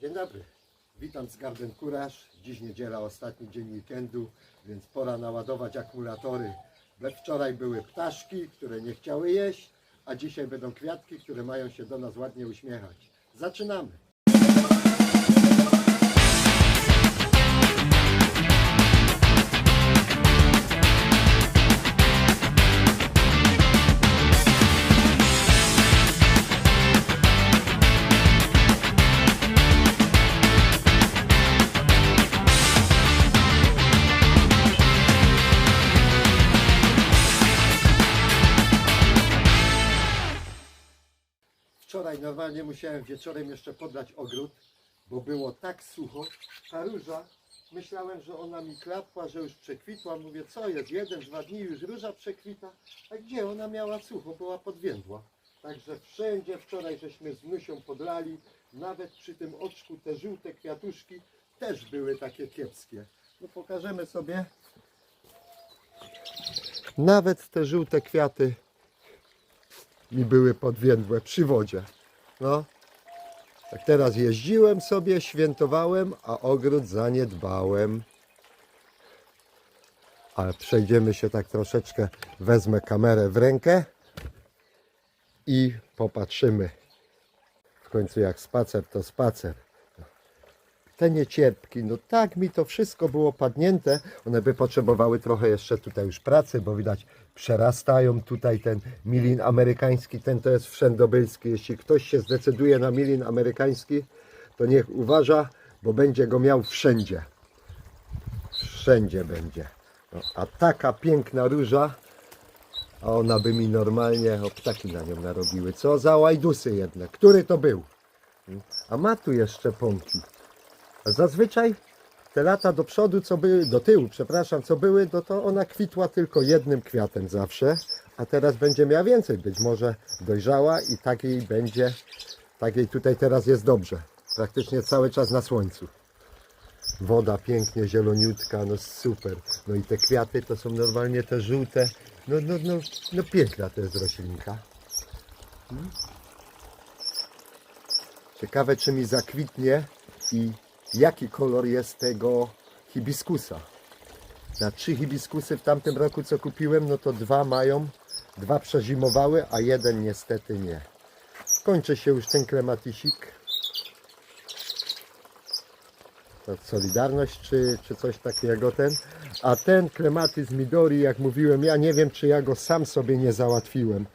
Dzień dobry. Witam z Garden Courage. Dziś niedziela, ostatni dzień weekendu, więc pora naładować akumulatory. We wczoraj były ptaszki, które nie chciały jeść, a dzisiaj będą kwiatki, które mają się do nas ładnie uśmiechać. Zaczynamy. Musiałem wieczorem jeszcze podlać ogród, bo było tak sucho. Ta róża, myślałem, że ona mi klapła, że już przekwitła. Mówię, co jest, jeden, dwa dni już róża przekwita. A gdzie ona miała sucho, była podwiędła. Także wszędzie wczoraj żeśmy z Nusią podlali, nawet przy tym oczku te żółte kwiatuszki też były takie kiepskie. No pokażemy sobie. Nawet te żółte kwiaty mi były podwiędłe przy wodzie. No. Tak teraz jeździłem sobie, świętowałem, a ogród zaniedbałem. Ale przejdziemy się tak troszeczkę, wezmę kamerę w rękę i popatrzymy. W końcu jak spacer, to spacer. Te niecierpki, no tak mi to wszystko było padnięte. One by potrzebowały trochę jeszcze tutaj już pracy, bo widać przerastają tutaj ten milin amerykański, ten to jest wszędobylski. Jeśli ktoś się zdecyduje na milin amerykański, to niech uważa, bo będzie go miał wszędzie. Wszędzie będzie. No, a taka piękna róża, a ona by mi normalnie, o ptaki na nią narobiły. Co za łajdusy jedne. Który to był? A ma tu jeszcze pąki. Zazwyczaj te lata do przodu, co były, do tyłu, przepraszam, co były, no to ona kwitła tylko jednym kwiatem zawsze, a teraz będzie miała więcej. Być może dojrzała i takiej będzie, takiej tutaj teraz jest dobrze. Praktycznie cały czas na słońcu. Woda pięknie zieloniutka, no super. No i te kwiaty to są normalnie te żółte. No, no, no, no piękna to jest roślinka. Hmm? Ciekawe, czy mi zakwitnie i jaki kolor jest tego hibiskusa. Na trzy hibiskusy w tamtym roku, co kupiłem, no to dwa mają, dwa przezimowały, a jeden niestety nie. Kończy się już ten klematisik. To Solidarność czy, czy coś takiego ten. A ten klematis Midori, jak mówiłem, ja nie wiem, czy ja go sam sobie nie załatwiłem.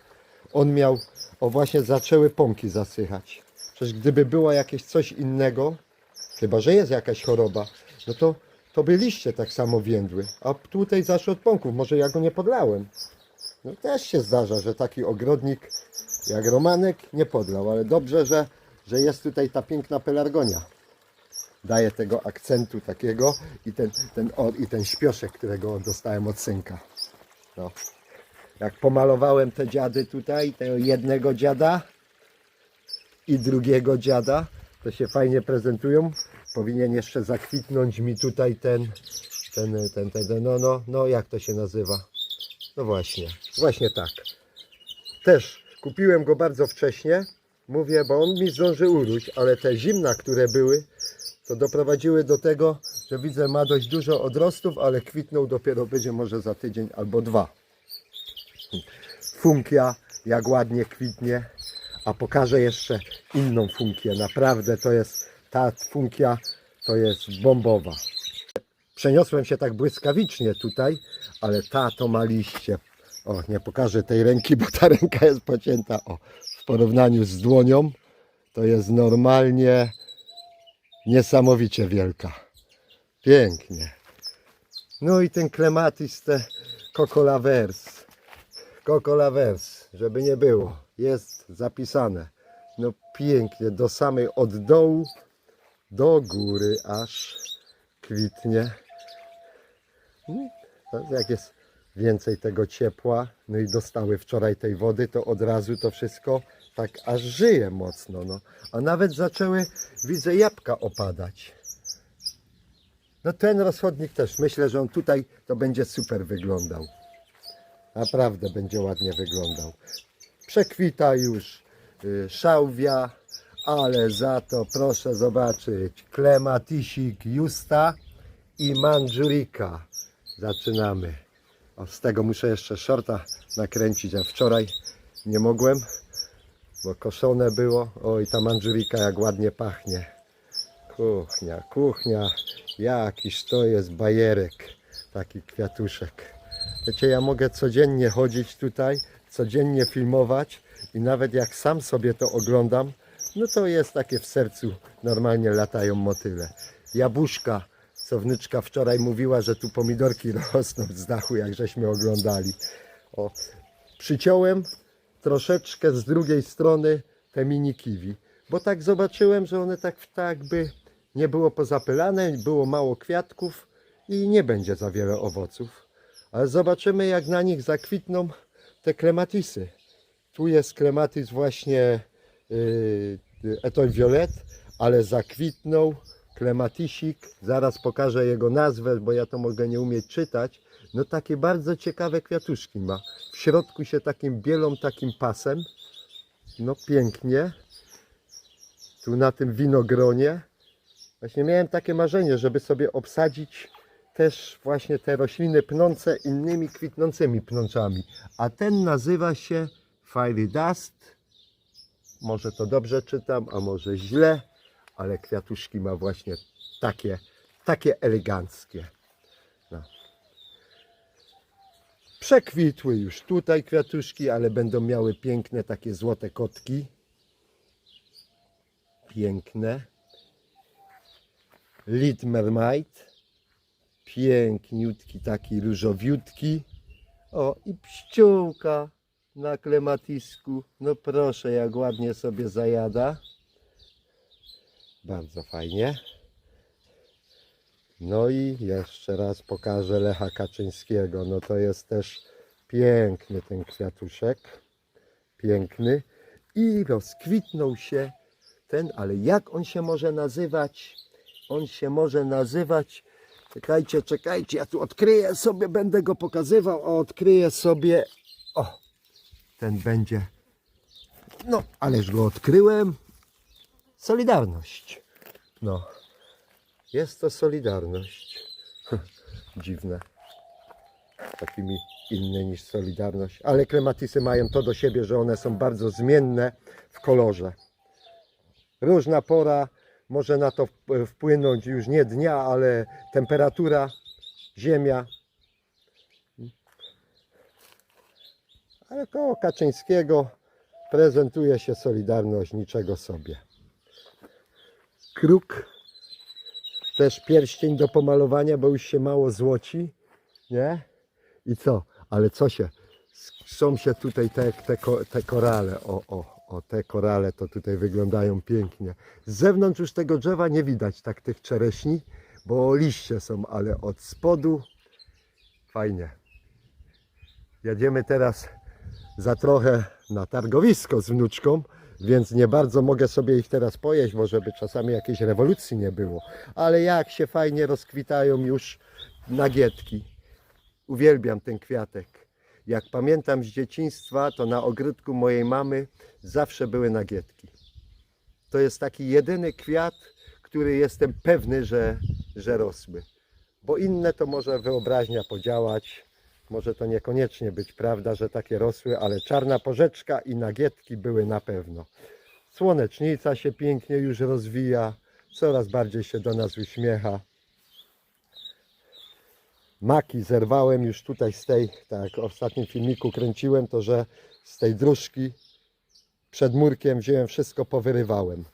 On miał, o właśnie zaczęły pąki zasychać. Przecież gdyby było jakieś coś innego, chyba że jest jakaś choroba, no to, to by liście tak samo więdły. A tutaj zaszło od pąków, może ja go nie podlałem. No też się zdarza, że taki ogrodnik jak Romanek nie podlał, ale dobrze, że, że jest tutaj ta piękna pelargonia. Daje tego akcentu takiego i ten, ten, o, i ten śpioszek, którego dostałem od synka. No. Jak pomalowałem te dziady tutaj, tego jednego dziada i drugiego dziada, to się fajnie prezentują. Powinien jeszcze zakwitnąć mi tutaj ten, ten, ten, ten, ten no, no, no, jak to się nazywa? No właśnie, właśnie tak. Też kupiłem go bardzo wcześnie, mówię, bo on mi zdąży urósł, ale te zimna, które były, to doprowadziły do tego, że widzę, ma dość dużo odrostów, ale kwitną dopiero będzie może za tydzień albo dwa. Funkia, jak ładnie kwitnie, a pokażę jeszcze inną funkię. Naprawdę to jest, ta funkia to jest bombowa. Przeniosłem się tak błyskawicznie tutaj, ale ta to ma liście. O, nie pokażę tej ręki, bo ta ręka jest pocięta. O, w porównaniu z dłonią to jest normalnie niesamowicie wielka. Pięknie. No i ten klematis, te kokolavers. Kokolavers, żeby nie było. Jest zapisane. No pięknie, do samej od dołu do góry aż kwitnie. No, Jak jest więcej tego ciepła, no i dostały wczoraj tej wody, to od razu to wszystko tak aż żyje mocno. No. A nawet zaczęły, widzę, jabłka opadać. No ten rozchodnik też, myślę, że on tutaj to będzie super wyglądał. Naprawdę będzie ładnie wyglądał. Przekwita już y, szałwia, Ale za to proszę zobaczyć klematisik Justa i Mandżurika. Zaczynamy. O, z tego muszę jeszcze shorta nakręcić, a wczoraj nie mogłem, bo koszone było. Oj, ta mandżurika jak ładnie pachnie. Kuchnia, kuchnia. Jakiż to jest bajerek. Taki kwiatuszek. Wiecie, ja mogę codziennie chodzić tutaj, codziennie filmować i nawet jak sam sobie to oglądam, no to jest takie w sercu, normalnie latają motyle. Jabłuszka, co wczoraj mówiła, że tu pomidorki rosną z dachu, jak żeśmy oglądali. O, przyciąłem troszeczkę z drugiej strony te mini kiwi, bo tak zobaczyłem, że one tak, tak by nie było pozapylane, było mało kwiatków i nie będzie za wiele owoców. Ale zobaczymy, jak na nich zakwitną te klematisy. Tu jest klematis właśnie yy, Etoile Violet, ale zakwitnął klematisik. Zaraz pokażę jego nazwę, bo ja to mogę nie umieć czytać. No takie bardzo ciekawe kwiatuszki ma. W środku się takim bielą takim pasem. No pięknie. Tu na tym winogronie. Właśnie miałem takie marzenie, żeby sobie obsadzić też właśnie te rośliny pnące innymi kwitnącymi pnączami. A ten nazywa się Fairy Dust. Może to dobrze czytam, a może źle, ale kwiatuszki ma właśnie takie, takie eleganckie. No. Przekwitły już tutaj kwiatuszki, ale będą miały piękne takie złote kotki. Piękne. Lit Mermaid. Piękniutki, taki różowiutki. O, i pściółka na klematisku. No proszę, jak ładnie sobie zajada. Bardzo fajnie. No i jeszcze raz pokażę Lecha Kaczyńskiego. No to jest też piękny ten kwiatuszek. Piękny. I rozkwitnął się ten, ale jak on się może nazywać? On się może nazywać. Czekajcie, czekajcie, ja tu odkryję sobie, będę go pokazywał, a odkryję sobie. O, ten będzie. No, ależ go odkryłem. Solidarność. No, jest to Solidarność. Dziwne. Takimi inne niż Solidarność. Ale klematisy mają to do siebie, że one są bardzo zmienne w kolorze. Różna pora może na to wp- wpłynąć już nie dnia, ale temperatura, ziemia. Ale koło Kaczyńskiego prezentuje się Solidarność niczego sobie. Kruk, też pierścień do pomalowania, bo już się mało złoci, nie? I co? Ale co się? Są się tutaj te, te, te korale, o, o, o, te korale to tutaj wyglądają pięknie. Z zewnątrz już tego drzewa nie widać tak tych czereśni, bo liście są, ale od spodu fajnie. Jedziemy teraz za trochę na targowisko z wnuczką, więc nie bardzo mogę sobie ich teraz pojeść, bo żeby czasami jakiejś rewolucji nie było. Ale jak się fajnie rozkwitają już nagietki. Uwielbiam ten kwiatek. Jak pamiętam z dzieciństwa, to na ogródku mojej mamy zawsze były nagietki. To jest taki jedyny kwiat, który jestem pewny, że, że rosły. Bo inne to może wyobraźnia podziałać, może to niekoniecznie być prawda, że takie rosły, ale czarna porzeczka i nagietki były na pewno. Słonecznica się pięknie już rozwija, coraz bardziej się do nas uśmiecha. Maki zerwałem już tutaj z tej, tak w ostatnim filmiku kręciłem, to że z tej dróżki przed murkiem wziąłem wszystko, powyrywałem.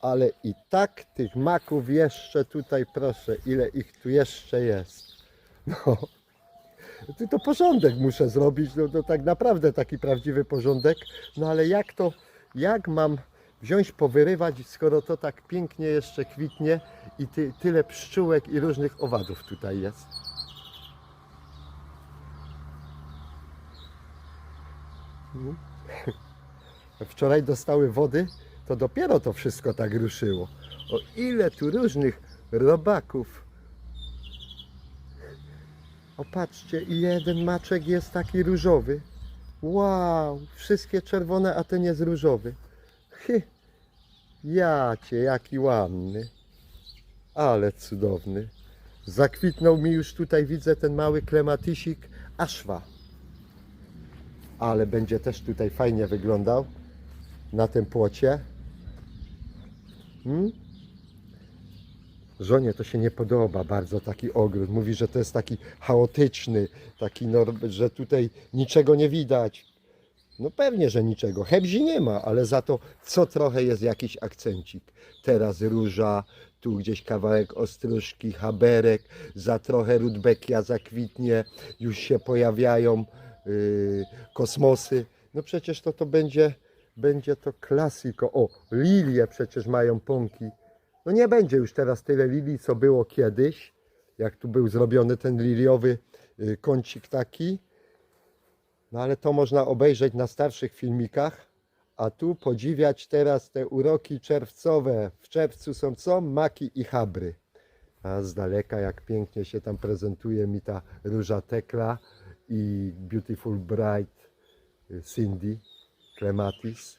Ale i tak tych maków jeszcze tutaj, proszę, ile ich tu jeszcze jest. No, to, porządek muszę zrobić, no tak naprawdę taki prawdziwy porządek. No ale jak to, jak mam wziąć, powyrywać, skoro to tak pięknie jeszcze kwitnie i ty, tyle pszczółek i różnych owadów tutaj jest. Wczoraj dostały wody, to dopiero to wszystko tak ruszyło. O ile tu różnych robaków. O patrzcie, i jeden maczek jest taki różowy. Wow, wszystkie czerwone, a ten jest różowy. Hy. Jacie, jaki ładny. Ale cudowny. Zakwitnął mi już tutaj, widzę ten mały klematysik aszwa. Ale będzie też tutaj fajnie wyglądał na tym płocie. Hmm? Żonie to się nie podoba bardzo taki ogród. Mówi, że to jest taki chaotyczny, taki, no, że tutaj niczego nie widać. No pewnie, że niczego. Hebzi nie ma, ale za to co trochę jest jakiś akcencik. Teraz róża, tu gdzieś kawałek ostróżki, haberek, za trochę rudbekia zakwitnie, już się pojawiają kosmosy. No przecież to to będzie, będzie to klasiko. O, lilie przecież mają pąki. No nie będzie już teraz tyle lilii, co było kiedyś, jak tu był zrobiony ten liliowy y, kącik taki. No ale to można obejrzeć na starszych filmikach, a tu podziwiać teraz te uroki czerwcowe. W czerwcu są co? Maki i chabry. A z daleka jak pięknie się tam prezentuje mi ta róża tekla i Beautiful Bright y, Cindy Clematis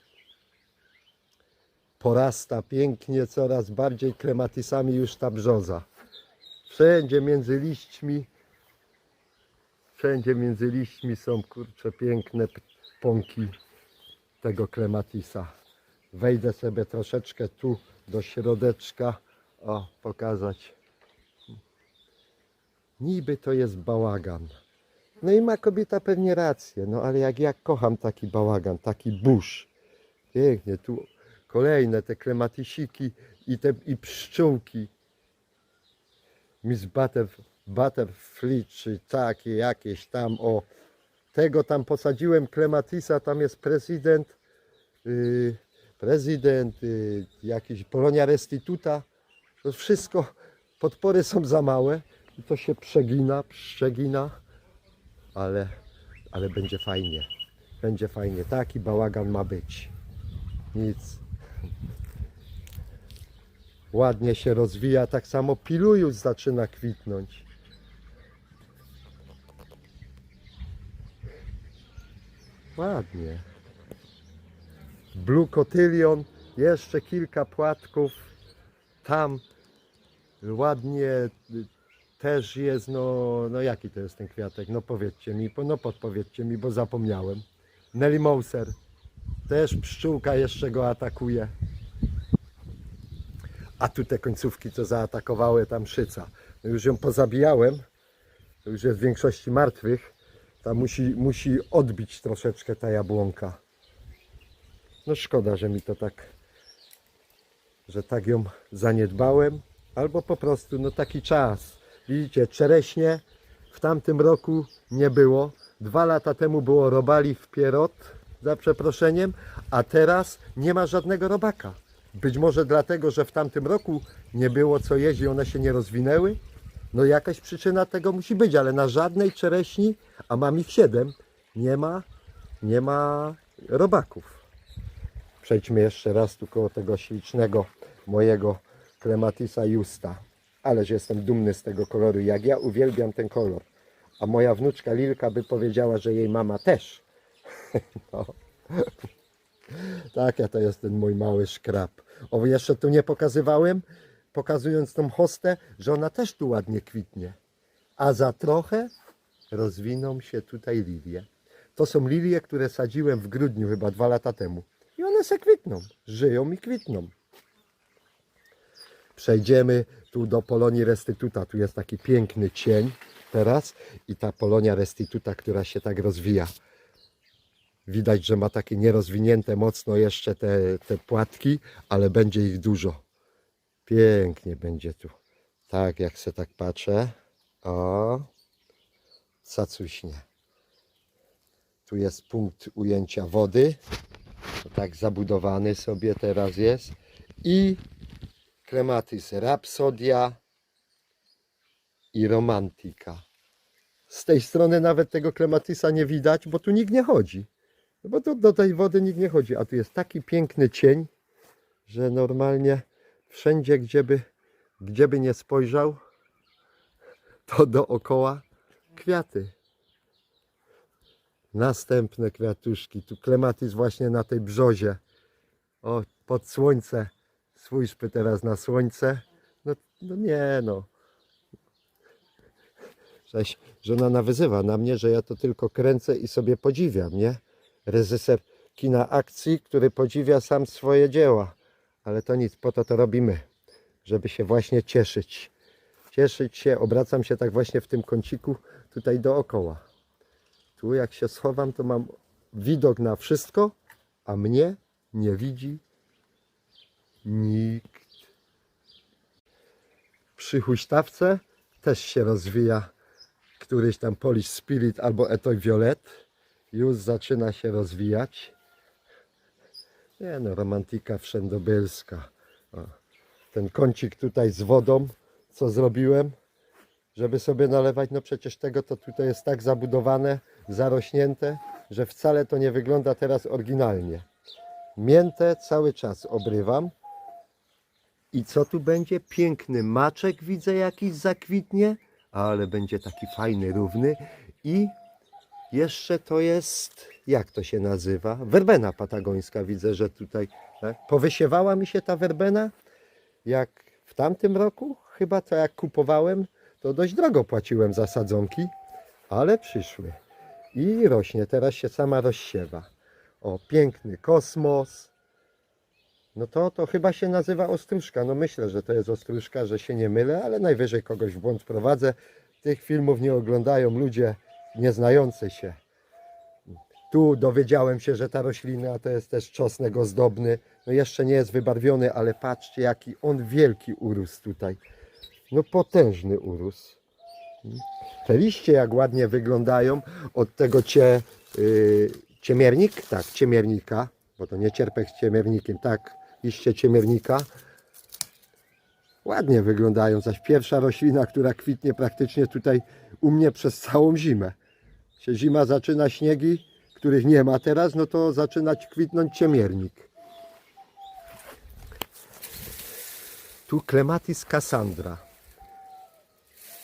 porasta pięknie coraz bardziej klematisami już ta brzoza. Wszędzie między liśćmi, wszędzie między liśćmi są kurcze piękne pąki tego klematisa. Wejdę sobie troszeczkę tu do środeczka, o pokazać. Niby to jest bałagan. No i ma kobieta pewnie rację, no ale jak ja kocham taki bałagan, taki burz. Pięknie, tu kolejne te klematisiki i te i pszczółki. Miss Butter, Butterfly, czy takie jakieś tam, o. Tego tam posadziłem klematisa, tam jest prezydent, yy, prezydent, yy, jakiś Polonia Restituta. To wszystko, podpory są za małe i to się przegina, przegina, ale, ale będzie fajnie. Będzie fajnie. Taki bałagan ma być. Nic. Ładnie się rozwija, tak samo pilujus zaczyna kwitnąć. Ładnie. Blue Cotylion, jeszcze kilka płatków. Tam ładnie też jest, no, no jaki to jest ten kwiatek? No powiedzcie mi, no podpowiedzcie mi, bo zapomniałem. Nelly Mouser. Też pszczółka jeszcze go atakuje. A tu te końcówki, co zaatakowały tam szyca. No już ją pozabijałem. To już jest w większości martwych. Tam musi, musi odbić troszeczkę ta jabłonka. No szkoda, że mi to tak, że tak ją zaniedbałem. Albo po prostu, no taki czas. Widzicie, czereśnie w tamtym roku nie było. Dwa lata temu było robali w pierot, za przeproszeniem, a teraz nie ma żadnego robaka. Być może dlatego, że w tamtym roku nie było co jeść i one się nie rozwinęły. No jakaś przyczyna tego musi być, ale na żadnej czereśni, a mam ich siedem, nie ma, nie ma robaków. Przejdźmy jeszcze raz tu koło tego ślicznego mojego Clematisa Justa. Ależ jestem dumny z tego koloru, jak ja uwielbiam ten kolor. A moja wnuczka Lilka by powiedziała, że jej mama też. No. Taka to jest ten mój mały szkrab. O, jeszcze tu nie pokazywałem, pokazując tą hostę, że ona też tu ładnie kwitnie. A za trochę rozwiną się tutaj lilie. To są lilie, które sadziłem w grudniu, chyba dwa lata temu. I one se kwitną, żyją i kwitną. Przejdziemy tu do Polonii Restytuta. Tu jest taki piękny cień teraz i ta Polonia Restytuta, która się tak rozwija. Widać, że ma takie nierozwinięte mocno jeszcze te, te płatki, ale będzie ich dużo. Pięknie będzie tu. Tak, jak se tak patrzę. O, cacuśnie. Tu jest punkt ujęcia wody. To tak zabudowany sobie teraz jest. I Clematis Rhapsodia i Romantika. Z tej strony nawet tego Clematisa nie widać, bo tu nikt nie chodzi. Bo tu do tej wody nikt nie chodzi, a tu jest taki piękny cień, że normalnie wszędzie, gdzieby, gdzieby nie spojrzał, to dookoła kwiaty. Następne kwiatuszki. Tu klematis właśnie na tej brzozie. O, pod słońce Spójrzmy teraz na słońce. No, no nie no. Żeś żona nawyzywa na mnie, że ja to tylko kręcę i sobie podziwiam, nie? Reżyser kina akcji, który podziwia sam swoje dzieła. Ale to nic, po to to robimy, żeby się właśnie cieszyć. Cieszyć się, obracam się tak właśnie w tym kąciku tutaj dookoła. Tu jak się schowam, to mam widok na wszystko, a mnie nie widzi nikt. Przy huśtawce też się rozwija któryś tam Polish Spirit albo Etoy Violet. Już zaczyna się rozwijać. Nie no, romantyka wszędobylska. O, ten kącik tutaj z wodą, co zrobiłem, żeby sobie nalewać, no przecież tego to tutaj jest tak zabudowane, zarośnięte, że wcale to nie wygląda teraz oryginalnie. Miętę cały czas obrywam. I co tu będzie? Piękny maczek widzę jakiś zakwitnie, ale będzie taki fajny, równy. I jeszcze to jest, jak to się nazywa? Werbena patagońska widzę, że tutaj tak? powysiewała mi się ta werbena. Jak w tamtym roku, chyba to jak kupowałem, to dość drogo płaciłem za sadzonki, ale przyszły. I rośnie, teraz się sama rozsiewa. O, piękny kosmos. No to, to chyba się nazywa ostróżka. No myślę, że to jest ostróżka, że się nie mylę, ale najwyżej kogoś w błąd prowadzę. Tych filmów nie oglądają ludzie nieznający się. Tu dowiedziałem się, że ta roślina to jest też czosnek ozdobny. No jeszcze nie jest wybarwiony, ale patrzcie jaki on wielki urósł tutaj. No potężny urósł. Te liście jak ładnie wyglądają od tego cie, yy, ciemiernik, tak, ciemiernika, bo to nie cierpek z ciemiernikiem, tak, liście ciemiernika. Ładnie wyglądają, zaś pierwsza roślina, która kwitnie praktycznie tutaj u mnie przez całą zimę. Się zima zaczyna, śniegi, których nie ma teraz, no to zaczyna kwitnąć ciemiernik. Tu Clematis Cassandra.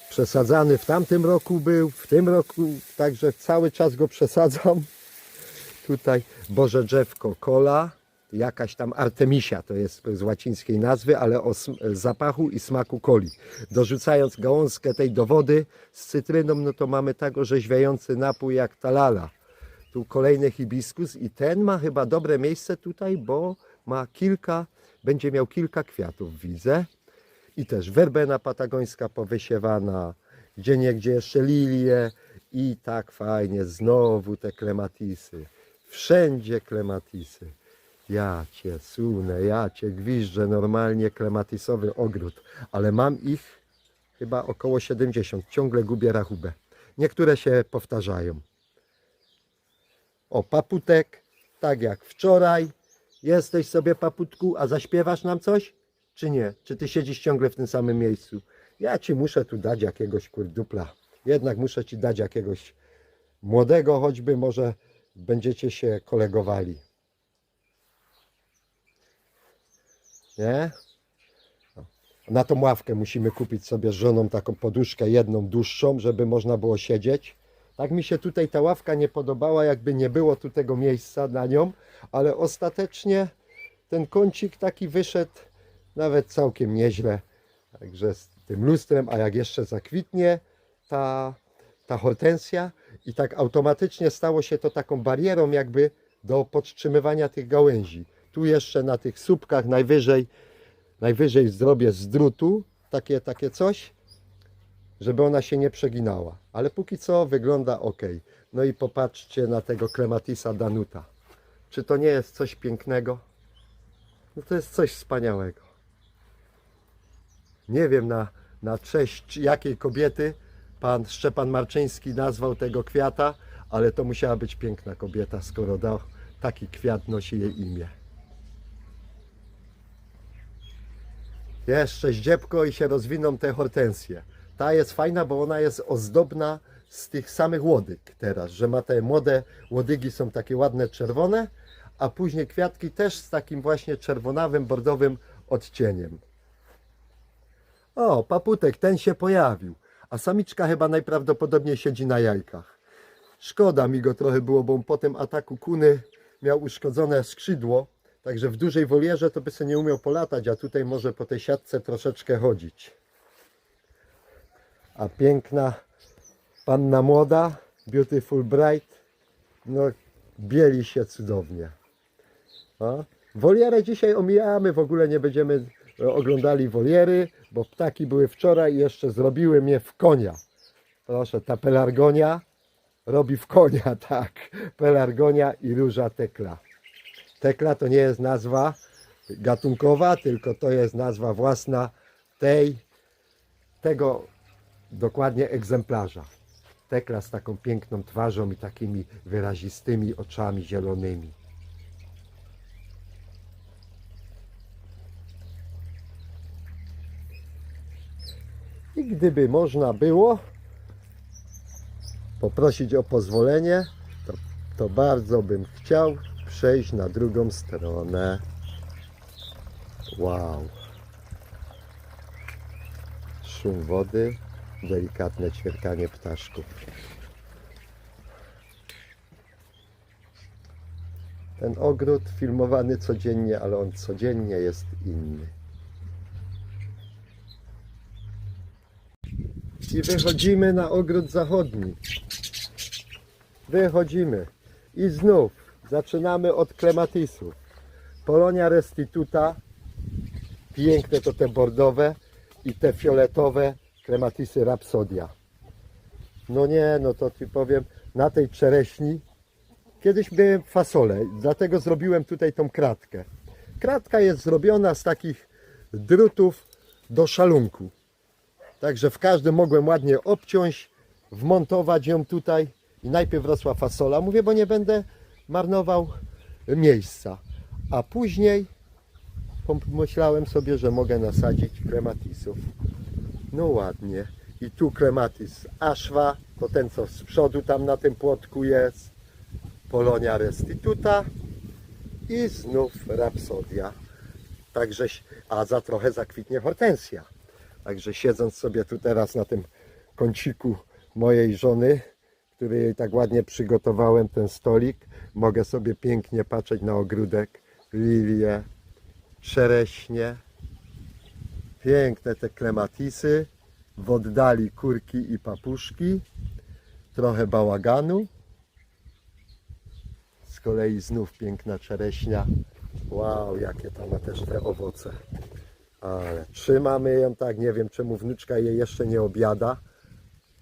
Przesadzany w tamtym roku był, w tym roku, także cały czas go przesadzam. Tutaj Boże drzewko kola, jakaś tam Artemisia, to jest z łacińskiej nazwy, ale o zapachu i smaku coli. Dorzucając gałązkę tej do wody z cytryną, no to mamy tak orzeźwiający napój jak talala. Tu kolejny hibiskus i ten ma chyba dobre miejsce tutaj, bo ma kilka, będzie miał kilka kwiatów, widzę. I też werbena patagońska powysiewana, gdzie niegdzie jeszcze lilie i tak fajnie, znowu te klematisy. Wszędzie klematisy. Ja cię sunę, ja cię gwiżdżę, normalnie klematisowy ogród, ale mam ich chyba około 70, ciągle gubię rachubę. Niektóre się powtarzają. O, paputek, tak jak wczoraj. Jesteś sobie paputku, a zaśpiewasz nam coś? Czy nie? Czy ty siedzisz ciągle w tym samym miejscu? Ja ci muszę tu dać jakiegoś kurdupla. Jednak muszę ci dać jakiegoś młodego, choćby może będziecie się kolegowali. Nie? Na tą ławkę musimy kupić sobie z żoną taką poduszkę, jedną dłuższą, żeby można było siedzieć. Tak mi się tutaj ta ławka nie podobała, jakby nie było tu tego miejsca na nią, ale ostatecznie ten kącik taki wyszedł nawet całkiem nieźle. Także z tym lustrem, a jak jeszcze zakwitnie ta, ta hortensja i tak automatycznie stało się to taką barierą jakby do podtrzymywania tych gałęzi. Tu jeszcze na tych słupkach najwyżej, najwyżej zrobię z drutu takie, takie coś, żeby ona się nie przeginała. Ale póki co wygląda ok. No i popatrzcie na tego Clematisa Danuta. Czy to nie jest coś pięknego? No to jest coś wspaniałego. Nie wiem na, na cześć jakiej kobiety pan Szczepan Marczyński nazwał tego kwiata, ale to musiała być piękna kobieta, skoro dał taki kwiat nosi jej imię. Jeszcze ździebko i się rozwiną te hortensje. Ta jest fajna, bo ona jest ozdobna z tych samych łodyg teraz, że ma te młode łodygi są takie ładne czerwone, a później kwiatki też z takim właśnie czerwonawym, bordowym odcieniem. O, paputek, ten się pojawił, a samiczka chyba najprawdopodobniej siedzi na jajkach. Szkoda mi go trochę było, bo po tym ataku kuny miał uszkodzone skrzydło, Także w dużej wolierze to by sobie nie umiał polatać, a tutaj może po tej siatce troszeczkę chodzić. A piękna panna młoda, beautiful bright, no bieli się cudownie. O. Wolierę dzisiaj omijamy, w ogóle nie będziemy e, oglądali woliery, bo ptaki były wczoraj i jeszcze zrobiły mnie w konia. Proszę, ta pelargonia robi w konia, tak. Pelargonia i róża tekla. Tekla to nie jest nazwa gatunkowa, tylko to jest nazwa własna tej, tego dokładnie egzemplarza. Tekla z taką piękną twarzą i takimi wyrazistymi oczami zielonymi. I gdyby można było poprosić o pozwolenie, to, to bardzo bym chciał przejść na drugą stronę. Wow. Szum wody, delikatne ćwierkanie ptaszków. Ten ogród filmowany codziennie, ale on codziennie jest inny. I wychodzimy na ogród zachodni. Wychodzimy. I znów zaczynamy od klematisów. Polonia restituta. Piękne to te bordowe i te fioletowe klematisy rapsodia. No nie, no to ci powiem, na tej czereśni kiedyś miałem fasolę, dlatego zrobiłem tutaj tą kratkę. Kratka jest zrobiona z takich drutów do szalunku. Także w każdym mogłem ładnie obciąć, wmontować ją tutaj i najpierw rosła fasola. Mówię, bo nie będę marnował miejsca. A później pomyślałem sobie, że mogę nasadzić krematisów. No ładnie. I tu krematis Ashwa, to ten co z przodu tam na tym płotku jest. Polonia restituta i znów rapsodia. Także, a za trochę zakwitnie hortensja. Także siedząc sobie tu teraz na tym kąciku mojej żony, który jej tak ładnie przygotowałem, ten stolik, mogę sobie pięknie patrzeć na ogródek, lilie, czereśnie, piękne te klematisy, w oddali kurki i papuszki, trochę bałaganu, z kolei znów piękna czereśnia. Wow, jakie tam ma też te owoce. Ale trzymamy ją tak, nie wiem czemu wnuczka jej jeszcze nie obiada.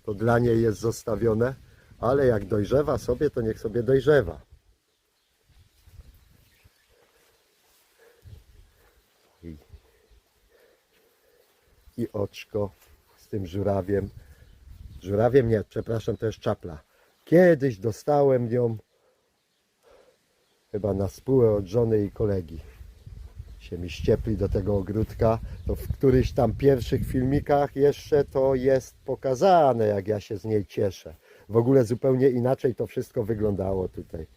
To dla niej jest zostawione, ale jak dojrzewa sobie, to niech sobie dojrzewa. I oczko z tym żurawiem. Żurawiem nie, przepraszam, to jest czapla. Kiedyś dostałem ją chyba na spółę od żony i kolegi się mi ściepli do tego ogródka, to w któryś tam pierwszych filmikach jeszcze to jest pokazane, jak ja się z niej cieszę. W ogóle zupełnie inaczej to wszystko wyglądało tutaj.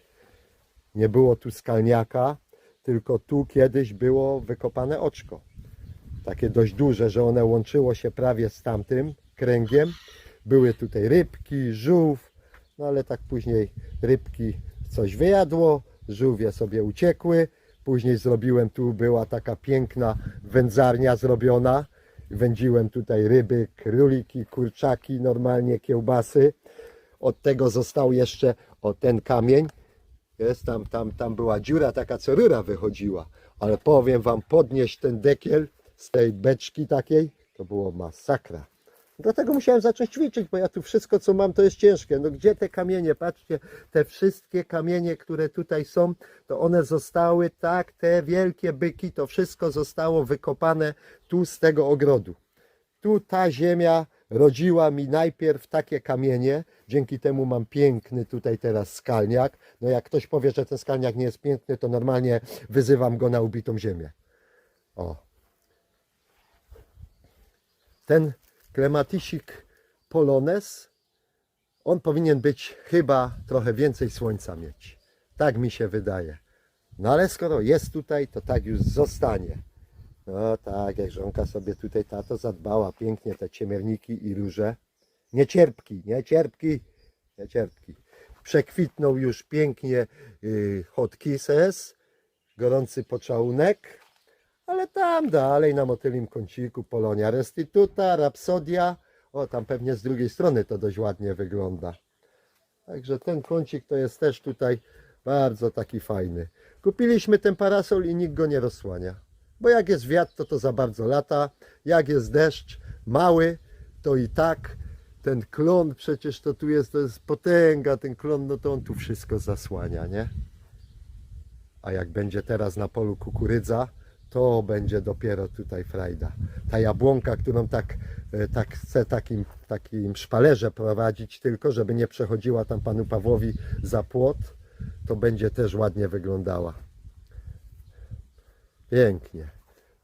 Nie było tu skalniaka, tylko tu kiedyś było wykopane oczko. Takie dość duże, że one łączyło się prawie z tamtym kręgiem. Były tutaj rybki, żółw, no ale tak później rybki coś wyjadło, żółwie sobie uciekły, Później zrobiłem, tu była taka piękna wędzarnia zrobiona. Wędziłem tutaj ryby, króliki, kurczaki, normalnie kiełbasy. Od tego został jeszcze o ten kamień. Jest tam, tam, tam była dziura taka, co rura wychodziła. Ale powiem wam, podnieść ten dekiel z tej beczki takiej, to było masakra. Dlatego musiałem zacząć ćwiczyć, bo ja tu wszystko, co mam, to jest ciężkie. No gdzie te kamienie? Patrzcie, te wszystkie kamienie, które tutaj są, to one zostały, tak, te wielkie byki, to wszystko zostało wykopane tu z tego ogrodu. Tu ta ziemia rodziła mi najpierw takie kamienie, dzięki temu mam piękny tutaj teraz skalniak. No jak ktoś powie, że ten skalniak nie jest piękny, to normalnie wyzywam go na ubitą ziemię. O. Ten klematisik polones, on powinien być chyba trochę więcej słońca mieć. Tak mi się wydaje. No ale skoro jest tutaj, to tak już zostanie. No tak, jak żonka sobie tutaj tato zadbała pięknie te ciemierniki i róże. Niecierpki, niecierpki, niecierpki. Przekwitnął już pięknie y, hot kisses gorący poczałunek, ale tam dalej na motylim kąciku Polonia Restituta, Rapsodia, o tam pewnie z drugiej strony to dość ładnie wygląda. Także ten kącik to jest też tutaj bardzo taki fajny. Kupiliśmy ten parasol i nikt go nie rozsłania. Bo jak jest wiatr, to to za bardzo lata. Jak jest deszcz mały, to i tak ten klon przecież to tu jest, to jest potęga, ten klon, no to on tu wszystko zasłania, nie? A jak będzie teraz na polu kukurydza, to będzie dopiero tutaj frajda. Ta jabłonka, którą tak, e, tak chcę takim, takim szpalerze prowadzić tylko, żeby nie przechodziła tam panu Pawłowi za płot, to będzie też ładnie wyglądała. Pięknie.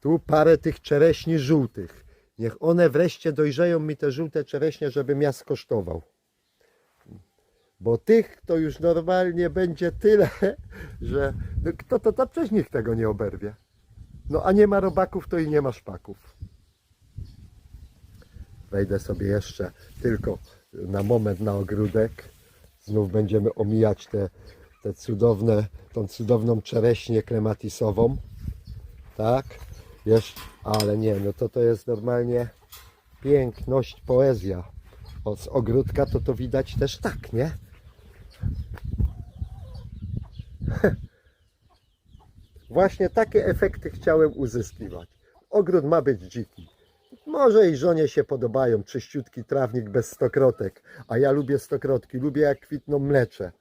Tu parę tych czereśni żółtych. Niech one wreszcie dojrzeją mi te żółte czereśnie, żebym ja skosztował. Bo tych to już normalnie będzie tyle, że no kto to, to przecież nikt tego nie oberwie. No a nie ma robaków, to i nie ma szpaków. Wejdę sobie jeszcze tylko na moment na ogródek. Znów będziemy omijać te, te cudowne, tą cudowną czereśnię klematisową. Tak? Jeszcze, ale nie, no to to jest normalnie piękność, poezja. O, z ogródka to to widać też tak, nie? Właśnie takie efekty chciałem uzyskiwać. Ogród ma być dziki. Może i żonie się podobają czyściutki trawnik bez stokrotek, a ja lubię stokrotki, lubię jak kwitną mlecze.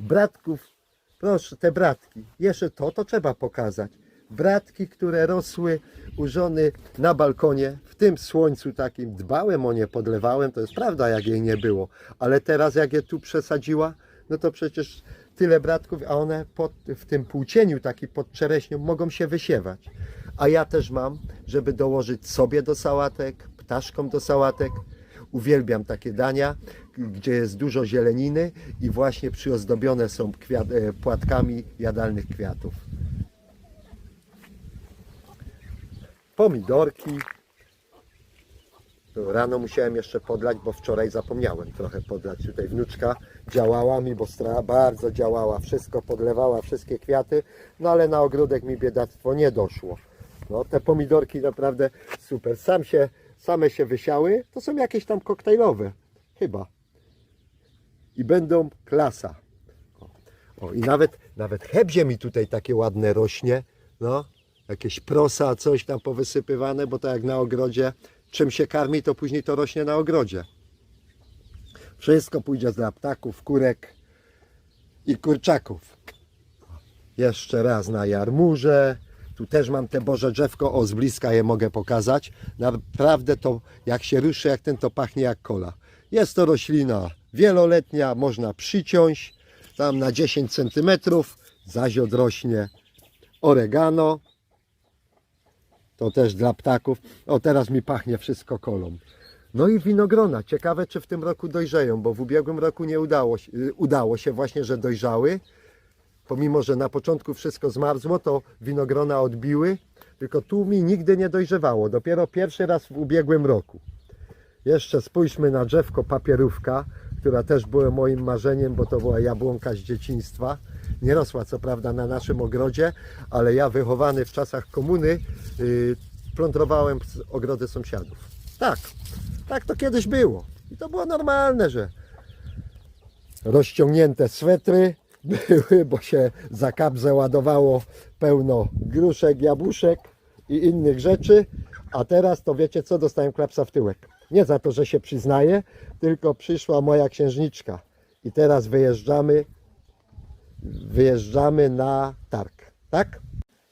Bratków, proszę, te bratki, jeszcze to, to trzeba pokazać. Bratki, które rosły u żony na balkonie, w tym słońcu takim, dbałem o nie, podlewałem, to jest prawda, jak jej nie było, ale teraz jak je tu przesadziła, no to przecież tyle bratków, a one pod, w tym półcieniu taki pod czereśnią mogą się wysiewać. A ja też mam, żeby dołożyć sobie do sałatek, ptaszkom do sałatek. Uwielbiam takie dania, gdzie jest dużo zieleniny i właśnie przyozdobione są kwiat, e, płatkami jadalnych kwiatów. Pomidorki. Rano musiałem jeszcze podlać, bo wczoraj zapomniałem trochę podlać. Tutaj wnuczka działała mi, bo bardzo działała, wszystko podlewała, wszystkie kwiaty, no ale na ogródek mi biedactwo nie doszło. No te pomidorki naprawdę super. Sam się, same się wysiały, to są jakieś tam koktajlowe, chyba. I będą klasa. O, o i nawet, nawet hebzie mi tutaj takie ładne rośnie, no. Jakieś prosa, coś tam powysypywane, bo to jak na ogrodzie, czym się karmi, to później to rośnie na ogrodzie. Wszystko pójdzie dla ptaków, kurek i kurczaków. Jeszcze raz na jarmurze. Tu też mam te boże drzewko, o z bliska je mogę pokazać. Naprawdę to jak się ruszy jak ten to pachnie jak kola. Jest to roślina wieloletnia, można przyciąć tam na 10 cm. Zaś odrośnie oregano. To też dla ptaków. O teraz mi pachnie wszystko kolą. No i winogrona. Ciekawe, czy w tym roku dojrzeją, bo w ubiegłym roku nie udało się, y, udało się właśnie, że dojrzały. Pomimo, że na początku wszystko zmarzło, to winogrona odbiły. Tylko tu mi nigdy nie dojrzewało. Dopiero pierwszy raz w ubiegłym roku. Jeszcze spójrzmy na drzewko papierówka, która też była moim marzeniem, bo to była jabłonka z dzieciństwa. Nie rosła co prawda na naszym ogrodzie, ale ja wychowany w czasach komuny yy, plądrowałem ogrody sąsiadów. Tak, tak to kiedyś było. I to było normalne, że rozciągnięte swetry były, bo się za kabzę ładowało pełno gruszek, jabłuszek i innych rzeczy. A teraz to wiecie co, dostałem klapsa w tyłek. Nie za to, że się przyznaję, tylko przyszła moja księżniczka. I teraz wyjeżdżamy, wyjeżdżamy na targ, tak?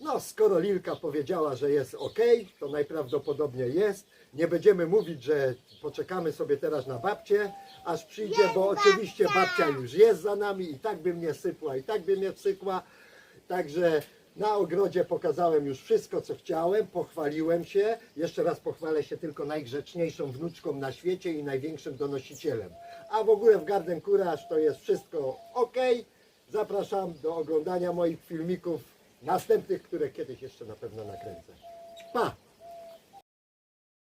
No, skoro Lilka powiedziała, że jest ok, to najprawdopodobniej jest. Nie będziemy mówić, że poczekamy sobie teraz na babcię, aż przyjdzie, bo oczywiście babcia już jest za nami i tak by mnie sypła, i tak by mnie wsykła. Także na ogrodzie pokazałem już wszystko, co chciałem, pochwaliłem się. Jeszcze raz pochwalę się tylko najgrzeczniejszą wnuczką na świecie i największym donosicielem. A w ogóle w Garden Courage to jest wszystko ok. Zapraszam do oglądania moich filmików następnych, które kiedyś jeszcze na pewno nakręcę. Pa!